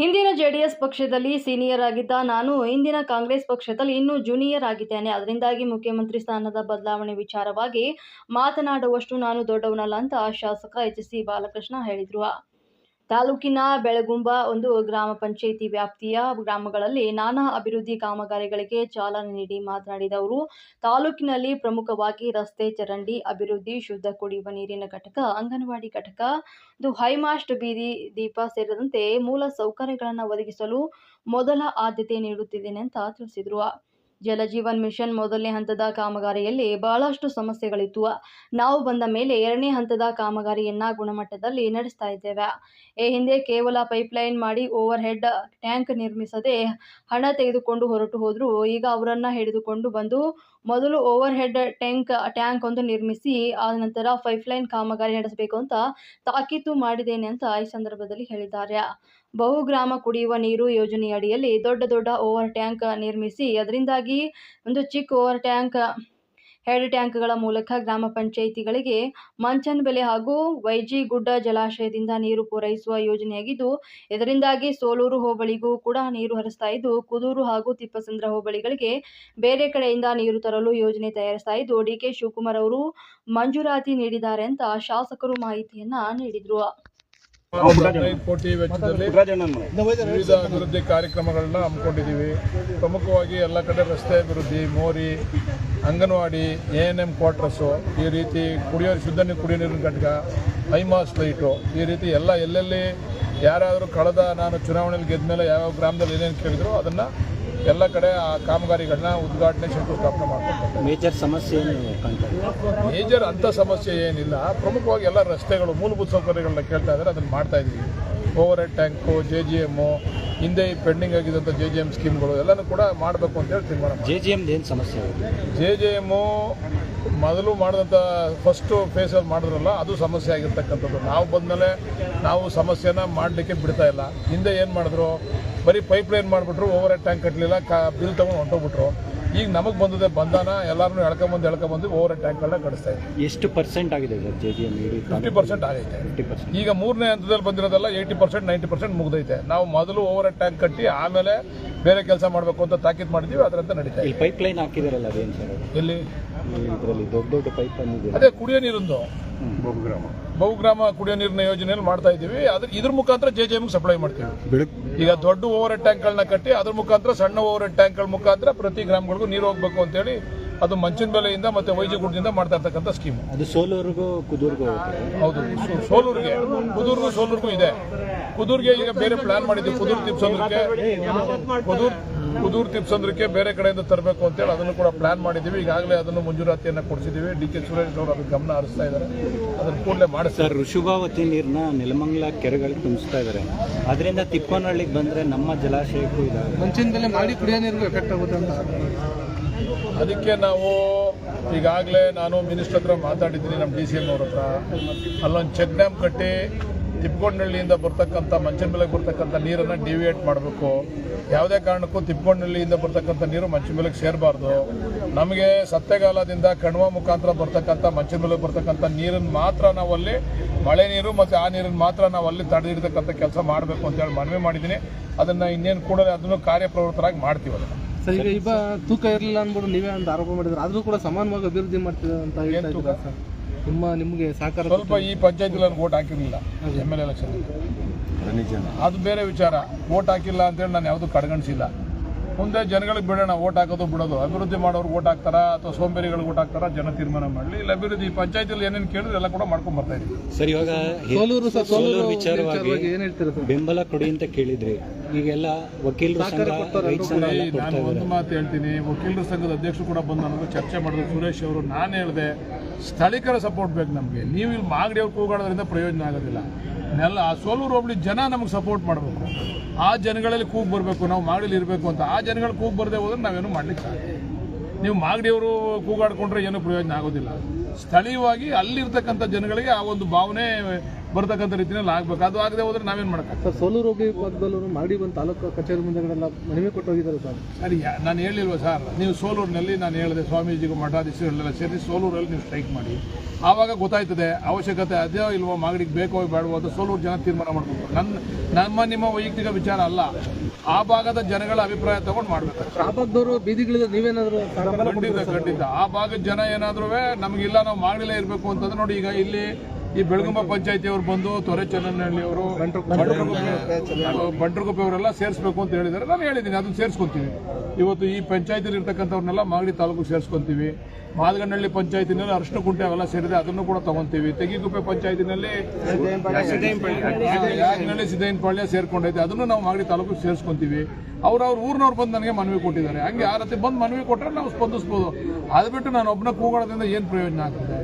ಹಿಂದಿನ ಜೆಡಿಎಸ್ ಪಕ್ಷದಲ್ಲಿ ಸೀನಿಯರ್ ಆಗಿದ್ದ ನಾನು ಇಂದಿನ ಕಾಂಗ್ರೆಸ್ ಪಕ್ಷದಲ್ಲಿ ಇನ್ನೂ ಜೂನಿಯರ್ ಆಗಿದ್ದೇನೆ. ಅದರಿಂದಾಗಿ ಮುಖ್ಯಮಂತ್ರಿ ಸ್ಥಾನದ ಬದಲಾವಣೆ ವಿಚಾರವಾಗಿ ಮಾತನಾಡುವಷ್ಟು ನಾನು ದೊಡ್ಡವನಲ್ಲ ಅಂತ ಶಾಸಕ ಎಚ್ ಸಿ ಬಾಲಕೃಷ್ಣ ಹೇಳಿದರು. ತಾಲೂಕಿನ ಬೆಳಗುಂಬ ಒಂದು ಗ್ರಾಮ ಪಂಚಾಯಿತಿ ವ್ಯಾಪ್ತಿಯ ಗ್ರಾಮಗಳಲ್ಲಿ ನಾನಾ ಅಭಿವೃದ್ಧಿ ಕಾಮಗಾರಿಗಳಿಗೆ ಚಾಲನೆ ನೀಡಿ ಮಾತನಾಡಿದ ಅವರು, ತಾಲೂಕಿನಲ್ಲಿ ಪ್ರಮುಖವಾಗಿ ರಸ್ತೆ, ಚರಂಡಿ ಅಭಿವೃದ್ಧಿ, ಶುದ್ಧ ಕುಡಿಯುವ ನೀರಿನ ಘಟಕ, ಅಂಗನವಾಡಿ ಘಟಕ, ಇದು ಹೈಮಾಸ್ಟ್ ಬೀದಿ ದೀಪ ಸೇರಿದಂತೆ ಮೂಲ ಸೌಕರ್ಯಗಳನ್ನು ಒದಗಿಸಲು ಮೊದಲ ಆದ್ಯತೆ ನೀಡುತ್ತಿದ್ದೇನೆ ಅಂತ ತಿಳಿಸಿದರು. ಜಲಜೀವನ್ ಮಿಷನ್ ಮೊದಲನೇ ಹಂತದ ಕಾಮಗಾರಿಯಲ್ಲಿ ಬಹಳಷ್ಟು ಸಮಸ್ಯೆಗಳಿತ್ತು ನಾವು ಬಂದ ಮೇಲೆ ಎರಡನೇ ಹಂತದ ಕಾಮಗಾರಿಯನ್ನ ಗುಣಮಟ್ಟದಲ್ಲಿ ನಡೆಸ್ತಾ ಇದ್ದೇವೆ. ಈ ಹಿಂದೆ ಕೇವಲ ಪೈಪ್ಲೈನ್ ಮಾಡಿ ಓವರ್ ಹೆಡ್ ಟ್ಯಾಂಕ್ ನಿರ್ಮಿಸದೆ ಹಣ ತೆಗೆದುಕೊಂಡು ಹೊರಟು ಹೋದ್ರು. ಈಗ ಅವರನ್ನ ಹಿಡಿದುಕೊಂಡು ಬಂದು ಮೊದಲು ಓವರ್ ಹೆಡ್ ಟ್ಯಾಂಕ್ ಟ್ಯಾಂಕ್ ಒಂದು ನಿರ್ಮಿಸಿ, ಆ ನಂತರ ಪೈಪ್ಲೈನ್ ಕಾಮಗಾರಿ ನಡೆಸಬೇಕು ಅಂತ ತಾಕೀತು ಮಾಡಿದ್ದೇನೆ ಅಂತ ಈ ಸಂದರ್ಭದಲ್ಲಿ ಹೇಳಿದ್ದಾರೆ. ಬಹುಗ್ರಾಮ ಕುಡಿಯುವ ನೀರು ಯೋಜನೆಯಡಿಯಲ್ಲಿ ದೊಡ್ಡ ದೊಡ್ಡ ಓವರ್ ಟ್ಯಾಂಕ್ ನಿರ್ಮಿಸಿ, ಅದರಿಂದಾಗಿ ಒಂದು ಚಿಕ್ಕ ಓವರ್ ಟ್ಯಾಂಕ್ ಹೆಡ್ ಟ್ಯಾಂಕ್ಗಳ ಮೂಲಕ ಗ್ರಾಮ ಪಂಚಾಯಿತಿಗಳಿಗೆ ಮಂಚನ್ ಬೆಲೆ ಹಾಗೂ ವೈಜಿ ಗುಡ್ಡ ಜಲಾಶಯದಿಂದ ನೀರು ಪೂರೈಸುವ ಯೋಜನೆಯಾಗಿದ್ದು, ಇದರಿಂದಾಗಿ ಸೋಲೂರು ಹೋಬಳಿಗೂ ಕೂಡ ನೀರು ಹರಿಸ್ತಾ ಇದ್ದು, ಕುದೂರು ಹಾಗೂ ತಿಪ್ಪಸಂದ್ರ ಹೋಬಳಿಗಳಿಗೆ ಬೇರೆ ಕಡೆಯಿಂದ ನೀರು ತರಲು ಯೋಜನೆ ತಯಾರಿಸ್ತಾ ಇದ್ದು, ಡಿ ಕೆ ಶಿವಕುಮಾರ್ ಅವರು ಮಂಜೂರಾತಿ ನೀಡಿದ್ದಾರೆ ಅಂತ ಶಾಸಕರು ಮಾಹಿತಿಯನ್ನ ನೀಡಿದರು. ಕೋಟಿ ವೆಚ್ಚದಲ್ಲಿ ವಿವಿಧ ಅಭಿವೃದ್ಧಿ ಕಾರ್ಯಕ್ರಮಗಳನ್ನ ಹಮ್ಮಿಕೊಂಡಿದ್ದೀವಿ. ಪ್ರಮುಖವಾಗಿ ಎಲ್ಲ ಕಡೆ ರಸ್ತೆ ಅಭಿವೃದ್ಧಿ ಮೋರಿ anganwadi A N M quarters ಈ ರೀತಿ ಕುಡಿಯೋ ಶುದ್ಧ ನೀರು ಕುಡಿಯೋ ನೀರಿನ ಘಟಕ ಐಮಾಸ್ ಲೈಟು ಈ ರೀತಿ ಎಲ್ಲ ಎಲ್ಲೆಲ್ಲಿ ಯಾರಾದರೂ ಕಳೆದ ನಾನು ಚುನಾವಣೆಯಲ್ಲಿ ಗೆದ್ದ ಮೇಲೆ ಯಾವ್ಯಾವ ಗ್ರಾಮದಲ್ಲಿ ಏನೇನು ಕೇಳಿದ್ರು ಅದನ್ನು ಎಲ್ಲ ಕಡೆ ಆ ಕಾಮಗಾರಿಗಳನ್ನ ಉದ್ಘಾಟನೆ ಶಂಕುಸ್ಥಾಪನೆ ಮಾಡ್ಕೊಂಡು ಮೇಜರ್ ಸಮಸ್ಯೆ ಏನು ಮೇಜರ್ ಅಂಥ ಸಮಸ್ಯೆ ಏನಿಲ್ಲ. ಪ್ರಮುಖವಾಗಿ ಎಲ್ಲ ರಸ್ತೆಗಳು ಮೂಲಭೂತ ಸೌಕರ್ಯಗಳನ್ನ ಕೇಳ್ತಾ ಇದ್ದಾರೆ ಅದನ್ನು ಮಾಡ್ತಾ ಇದ್ದೀವಿ. Overhead tank J G M ಹಿಂದೆ ಈ ಪೆಂಡಿಂಗ್ ಆಗಿದ್ದಂಥ ಜೆ ಜಿ ಎಂ ಸ್ಕೀಮ್ಗಳು ಎಲ್ಲನೂ ಕೂಡ ಮಾಡಬೇಕು ಅಂತೇಳಿ ತೀರ್ಮಾನ ಜೆ ಜಿ ಎಂ ಏನು ಸಮಸ್ಯೆ ಜೆ ಜೆ ಎಮ್ಮು ಮೊದಲು ಮಾಡಿದಂಥ ಫಸ್ಟು ಫೇಸಲ್ಲಿ ಮಾಡಿದ್ರಲ್ಲ ಅದು ಸಮಸ್ಯೆ ಆಗಿರ್ತಕ್ಕಂಥದ್ದು. ನಾವು ಬಂದಮೇಲೆ ನಾವು ಸಮಸ್ಯೆನ ಮಾಡಲಿಕ್ಕೆ ಬಿಡ್ತಾ ಇಲ್ಲ. ಹಿಂದೆ ಏನು ಮಾಡಿದ್ರು? ಬರೀ ಪೈಪ್ ಲೈನ್ ಮಾಡಿಬಿಟ್ರು ಓವರ್ ಹೆಡ್ ಟ್ಯಾಂಕ್ ಕಟ್ಟಲಿಲ್ಲ ಕಾ ಬಿಲ್ ತೊಗೊಂಡು ಹೊಂಟೋಗ್ಬಿಟ್ರು. ಈಗ ನಮಗೆ ಬಂದಿದೆ ಬಂದಾನ ಎಲ್ಲರೂ ಎಳ್ಕೊಂಬಂದು ಎಳ್ಕೊಂಬಂದು ಓವರ್ ಹೆಡ್ ಟ್ಯಾಂಕ್ಗಳನ್ನ ಕಳಿಸ್ತಾ ಇದ್ದೀವಿ ಎಷ್ಟು ಪರ್ಸೆಂಟ್ ಆಗಿದೆ sir J G M fifty percent ಆಗೈತೆ. ಫಿಫ್ಟಿ ಪರ್ಸೆಂಟ್ ಈಗ ಮೂರನೇ ಹಂತದಲ್ಲಿ ಬಂದಿರೋದೆಲ್ಲ ಏಯ್ಟಿ ಪರ್ಸೆಂಟ್ ನೈಂಟಿ ಪರ್ಸೆಂಟ್ ಮುಗ್ದೈತೆ. ನಾವು ಮೊದಲು ಓವರ್ ಹೆಡ್ ಟ್ಯಾಂಕ್ ಕಟ್ಟಿ ಆಮೇಲೆ ಬೇರೆ ಕೆಲಸ ಮಾಡಬೇಕು ಅಂತ ತಾಕೀತು ಮಾಡಿದ್ದೀವಿ ಅದರಂತೆ ನಡೀತಾ ಈ ಇದೆ. ಪೈಪ್ ಲೈನ್ ಹಾಕಿದಾರಲ್ಲ ಅದೇನು ಸರ್? ಎಲ್ಲಿ? ಇದರಲ್ಲಿ ದೊಡ್ಡ ದೊಡ್ಡ ಪೈಪ್ ಅದೇ ಕುಡಿಯೋ ನೀರಿಂದು. ಬಹುಗ್ರಾಮ. ಕುಡಿಯೋ ನೀರಿನ ಯೋಜನೆಯಲ್ಲಿ ಮಾಡ್ತಾ ಇದ್ದೀವಿ. ಅದ್ರ ಇದ್ರ ಮುಖಾಂತರ ಜೆ ಜೆ ಸಪ್ಲೈ ಮಾಡ್ತೀವಿ. ಈಗ ದೊಡ್ಡ ಓವರ್ ಹೆಡ್ ಟ್ಯಾಂಕ್ಗಳನ್ನ ಕಟ್ಟಿ ಅದ್ರ ಮುಖಾಂತರ ಸಣ್ಣ ಓವರ್ ಹೆಡ್ ಟ್ಯಾಂಕ್ಗಳ ಮುಖಾಂತರ ಪ್ರತಿ ಗ್ರಾಮಗಳಿಗೂ ನೀರು ಹೋಗ್ಬೇಕು ಅಂತೇಳಿ ಅದು ಮಂಚಿನ ಬೆಲೆಯಿಂದ ಮತ್ತೆ ವೈಜಿಗುಡ್ದಿಂದ ಮಾಡ್ತಾ ಇರ್ತಕ್ಕಂಥ ಸ್ಕೀಮ್ ಅದು ಸೋಲೂರಿಗೂ ಕುದೂರ್ಗೂ ಹೌದು ಸೋ- ಸೋಲೂರಿಗೆ ಕುದೂರ್ಗೂ ಸೋಲೂರ್ಗೂ ಇದೆ. ಕುದೂರ್ಗೆ ಈಗ ಬೇರೆ ಪ್ಲಾನ್ ಮಾಡಿದ್ವಿ ಕುದೂರ್ ತಿಪ್ಸಂದ್ರಕ್ಕೆ. ಕುದೂರ್ ಕುದೂರ್ ತಿಪ್ಸಂದ್ರಕ್ಕೆ ಬೇರೆ ಕಡೆಯಿಂದ ತರಬೇಕು ಅಂತೇಳಿ ಅದನ್ನು ಕೂಡ ಪ್ಲಾನ್ ಮಾಡಿದ್ದೀವಿ. ಈಗಾಗಲೇ ಅದನ್ನು ಮಂಜೂರಾತಿಯನ್ನು ಕೊಡಿಸಿದ್ದೀವಿ. ಡಿ ಕೆ ಸುರೇಶ್ ಅವರು ಅದಕ್ಕೆ ಗಮನ ಹರಿಸ್ತಾ ಇದ್ದಾರೆ. ಅದನ್ನು ಕೂಡಲೇ ಮಾಡಿಸ್ತಾರೆ ಸರ್ ಋಷುಭಾವತಿ ನೀರನ್ನ ನೆಲಮಂಗ್ಲ ಕೆರೆಗಳಿಗೆ ತುಂಬಿಸ್ತಾ ಇದ್ದಾರೆ. ಅದರಿಂದ ತಿಪ್ಪನಹಳ್ಳಿಗೆ ಬಂದರೆ ನಮ್ಮ ಜಲಾಶಯಕ್ಕೂ ಇಲ್ಲ ಮಂಚಿನ ಬೆಲೆ ಮಾಡಿ ಕುಡಿಯೋ ನೀರಿಗೂ ಎಫೆಕ್ಟ್ ಆಗುತ್ತೆ ಅಂತ. ಅದಕ್ಕೆ ನಾವು ಈಗಾಗಲೇ ನಾನು ಮಿನಿಸ್ಟರ್ ಹತ್ರ ಮಾತಾಡಿದ್ದೀನಿ ನಮ್ಮ ಡಿ ಸಿ ಎಂ ಅವ್ರ ಹತ್ರ. ಅಲ್ಲೊಂದು ಚೆಕ್ ಡ್ಯಾಮ್ ಕಟ್ಟಿ ತಿಪ್ಕೊಂಡಹಳ್ಳಿಯಿಂದ ಬರ್ತಕ್ಕಂಥ ಮಂಚನಬೆಲೆಗೆ ಬರ್ತಕ್ಕಂಥ ನೀರನ್ನು ಡಿವಿಯೇಟ್ ಮಾಡಬೇಕು. ಯಾವುದೇ ಕಾರಣಕ್ಕೂ ತಿಪ್ಕೊಂಡಹಳ್ಳಿಯಿಂದ ಬರ್ತಕ್ಕಂಥ ನೀರು ಮಂಚನಬೆಲೆಗೆ ಸೇರಬಾರ್ದು. ನಮಗೆ ಸತ್ಯಗಾಲದಿಂದ ಕಣ್ವ ಮುಖಾಂತರ ಬರ್ತಕ್ಕಂಥ ಮಂಚನಬೆಲೆಗೆ ಬರ್ತಕ್ಕಂಥ ನೀರನ್ನು ಮಾತ್ರ ನಾವು ಅಲ್ಲಿ ಮಳೆ ನೀರು ಮತ್ತು ಆ ನೀರನ್ನು ಮಾತ್ರ ನಾವು ಅಲ್ಲಿ ತಡೆದಿರ್ತಕ್ಕಂಥ ಕೆಲಸ ಮಾಡಬೇಕು ಅಂತೇಳಿ ಮನವಿ ಮಾಡಿದ್ದೀನಿ. ಅದನ್ನು ಇನ್ನೇನು ಕೂಡಲೇ ಅದನ್ನು ಕಾರ್ಯಪ್ರವೃತ್ತರಾಗಿ ಮಾಡ್ತೀವಿ ಅದನ್ನು. ಸರ್ ಈಗ ಇಬ್ಬ ತೂಕ ಇರಲಿಲ್ಲ ಅಂದ್ಬಿಟ್ಟು ನೀವೇ ಒಂದು ಆರೋಪ ಮಾಡಿದ್ರೆ. ಆದರೂ ಕೂಡ ಸಮಾನವಾಗಿ ಅಭಿವೃದ್ಧಿ ಮಾಡ್ತೀವಿ ಅಂತ ಹೇಳ್ತಾ? ಇದ್ದೀರಾ ಸರ್? ನಿಮ್ಮ ನಿಮಗೆ ಸಹಕಾರ ಸ್ವಲ್ಪ ಈ ಪಂಚಾಯತ್ ಓಟ್ ಹಾಕಿರಲಿಲ್ಲ ಎಂ ಎಲ್ ಎಲೆಕ್ಷನ್ ಅದು ಬೇರೆ ವಿಚಾರ. ಓಟ್ ಹಾಕಿಲ್ಲ ಅಂತೇಳಿ ನಾನು ಯಾವುದು ಕಡೆಗಣಿಸಿಲ್ಲ. ಮುಂದೆ ಜನಗಳಿಗೆ ಬಿಡೋಣ ಓಟ್ ಹಾಕೋದು ಬಿಡೋದು. ಅಭಿವೃದ್ಧಿ ಮಾಡೋರು ಓಟ್ ಹಾಕ್ತಾರ ಅಥವಾ ಸೋಂಬೇರಿಗಳಿಗೆ ಓಟ್ ಹಾಕ್ತಾರ ಜನ ತೀರ್ಮಾನ ಮಾಡಲಿ. ಇಲ್ಲಿ ಅಭಿವೃದ್ಧಿ ಪಂಚಾಯತಿಯಲ್ಲಿ ಏನೇನು ಕೇಳಿದ್ರೆ ಎಲ್ಲ ಕೂಡ ಮಾಡ್ಕೊಂಡ್ ಬರ್ತಾ ಇದ್ದೀವಿ ಸರ್ ಇವಾಗ ಸೋಲೂರು ಸರ್ ಸೋಲೂರು ಸೋಲೂರು ವಿಚಾರವಾಗಿ ಬೆಂಬಲ ಕೊಡಿ ಅಂತ ಕೇಳಿದ್ರಿ. ಈಗೆಲ್ಲ ವಕೀಲರು ನಾನು ಒಂದು ಮಾತು ಹೇಳ್ತೀನಿ. ವಕೀಲರ ಸಂಘದ ಅಧ್ಯಕ್ಷರು ಕೂಡ ಬಂದು ನನಗೆ ಚರ್ಚೆ ಮಾಡಿದ್ರು. ಸುರೇಶ್ ಅವರು ನಾನು ಹೇಳಿದೆ ಸ್ಥಳೀಕರ ಸಪೋರ್ಟ್ ಬೇಕು ನಮಗೆ. ನೀವು ಇಲ್ಲಿ ಮಾಗಡಿಯವ್ರು ಕೂಗಾಡೋದ್ರಿಂದ ಪ್ರಯೋಜನ ಆಗೋದಿಲ್ಲ. ನೆಲ, ಆ ಸೋಲೂರು ಹೋಬಳಿ ಜನ ನಮಗೆ ಸಪೋರ್ಟ್ ಮಾಡಬೇಕು. ಆ ಜನಗಳಲ್ಲಿ ಕೂಗ್ ಬರಬೇಕು, ನಾವು ಮಾಗಡಿಲಿ ಇರಬೇಕು ಅಂತ. ಆ ಜನಗಳು ಕೂಗ್ ಬರದೆ ಹೋದ್ರೆ ನಾವೇನು ಮಾಡ್ಲಿಕ್ಕೆ ನೀವು ಮಾಗಡಿಯವರು ಕೂಗಾಡ್ಕೊಂಡ್ರೆ ಏನೂ ಪ್ರಯೋಜನ ಆಗೋದಿಲ್ಲ. ಸ್ಥಳೀಯವಾಗಿ ಅಲ್ಲಿರ್ತಕ್ಕಂಥ ಜನಗಳಿಗೆ ಆ ಒಂದು ಭಾವನೆ ಬರ್ತಕ್ಕಂಥ ರೀತಿಯಲ್ಲಿ ಆಗ್ಬೇಕು. ಅದು ಆಗದೆ ಹೋದ್ರೆ ನಾವೇನು ಮಾಡಕ್ಕೆ ಸರ್ ಸೋಲೂರು ಹೋಗಿ ಪಕ್ಕದಲ್ಲೂ ಮಾಡಿ ಬಂದು ತಾಲೂಕು ಕಚೇರಿ ಮುಂದೆಗಳೆಲ್ಲ ಮನವಿ ಕೊಟ್ಟು ಹೋಗಿದ್ದಾರೆ ಸರ್. ಸರಿ ನಾನು ಹೇಳಿಲ್ವ ಸರ್? ನೀವು ಸೋಲೂರಿನಲ್ಲಿ ನಾನು ಹೇಳಿದೆ ಸ್ವಾಮೀಜಿಗೂ ಮಠಾಧೀಶರುಗಳೆಲ್ಲ ಸೇರಿ ಸೋಲೂರಲ್ಲಿ ನೀವು ಸ್ಟ್ರೈಕ್ ಮಾಡಿ. ಆವಾಗ ಗೊತ್ತಾಯ್ತದೆ ಅವಶ್ಯಕತೆ ಅದೇ ಇಲ್ವೋ ಮಾಗಡಿಗೆ ಬೇಕೋ ಬೇಡವೋ ಅಂತ ಸೋಲೂರು ಜನ ತೀರ್ಮಾನ ಮಾಡ್ಬೇಕು. ನನ್ನ ನಮ್ಮ ನಿಮ್ಮ ವೈಯಕ್ತಿಕ ವಿಚಾರ ಅಲ್ಲ. ಆ ಭಾಗದ ಜನಗಳ ಅಭಿಪ್ರಾಯ ತಗೊಂಡು ಮಾಡ್ಬೇಕು. ಆ ಭಾಗದವರು ಬೀದಿಗಳಿದ ನೀವೇನಾದ್ರು ಖಂಡಿತ ಖಂಡಿತ. ಆ ಭಾಗದ ಜನ ಏನಾದ್ರೂ ಇಲ್ಲ ನಾವು ಮಾಡಲೇ ಇರಬೇಕು ಅಂತಂದ್ರೆ ನೋಡಿ ಈಗ ಇಲ್ಲಿ ಈ ಬೆಳಗುಂಬ ಪಂಚಾಯತಿಯವರು ಬಂದು ತೊರೆ ಅವರು ಬಂಟ್ರಗುಪ್ಪೆ ಅವರೆಲ್ಲ ಸೇರಿಸ್ಬೇಕು ಅಂತ ಹೇಳಿದ್ದಾರೆ. ನಾನು ಹೇಳಿದ್ದೀನಿ, ಅದನ್ನು ಸೇರಿಸ್ಕೊತೀವಿ. ಇವತ್ತು ಈ ಪಂಚಾಯತಿಲಿ ಇರ್ತಕ್ಕಂಥವ್ರನ್ನೆಲ್ಲ ಮಾಗಡಿ ತಾಲೂಕು ಸೇರಿಸ್ಕೊತೀವಿ. ಮಾದಗನಹಳ್ಳಿ ಪಂಚಾಯತಿನಲ್ಲಿ ಅರ್ಶಿನ ಕುಂಟೆ ಅವೆಲ್ಲ ಸೇರಿದೆ, ಅದನ್ನು ಕೂಡ ತಗೊಂತೀವಿ. ತೆಗಿಗುಪ್ಪೆ ಪಂಚಾಯತಿನಲ್ಲಿ ಯಾಗನಹಳ್ಳಿ ಸಿದ್ದಯ್ಯನಪಾಳ್ಯ ಸೇರ್ಕೊಂಡೈತೆ, ಅದನ್ನು ನಾವು ಮಾಗಡಿ ತಾಲೂಕು ಸೇರಿಸ್ಕೊಂತೀವಿ. ಅವ್ರು ಅವ್ರ ಊರಿನವ್ರು ಬಂದು ನನಗೆ ಮನವಿ ಕೊಟ್ಟಿದ್ದಾರೆ. ಹಂಗೆ ಆ ರೀತಿ ಬಂದು ಮನವಿ ಕೊಟ್ಟರೆ ನಾವು ಸ್ಪಂದಿಸ್ಬೋದು. ಅದು ಬಿಟ್ಟು ನಾನು ಒಬ್ಬನ ಕೂಗೋಳದಿಂದ ಏನು ಪ್ರಯೋಜನ ಆಗ್ತದೆ?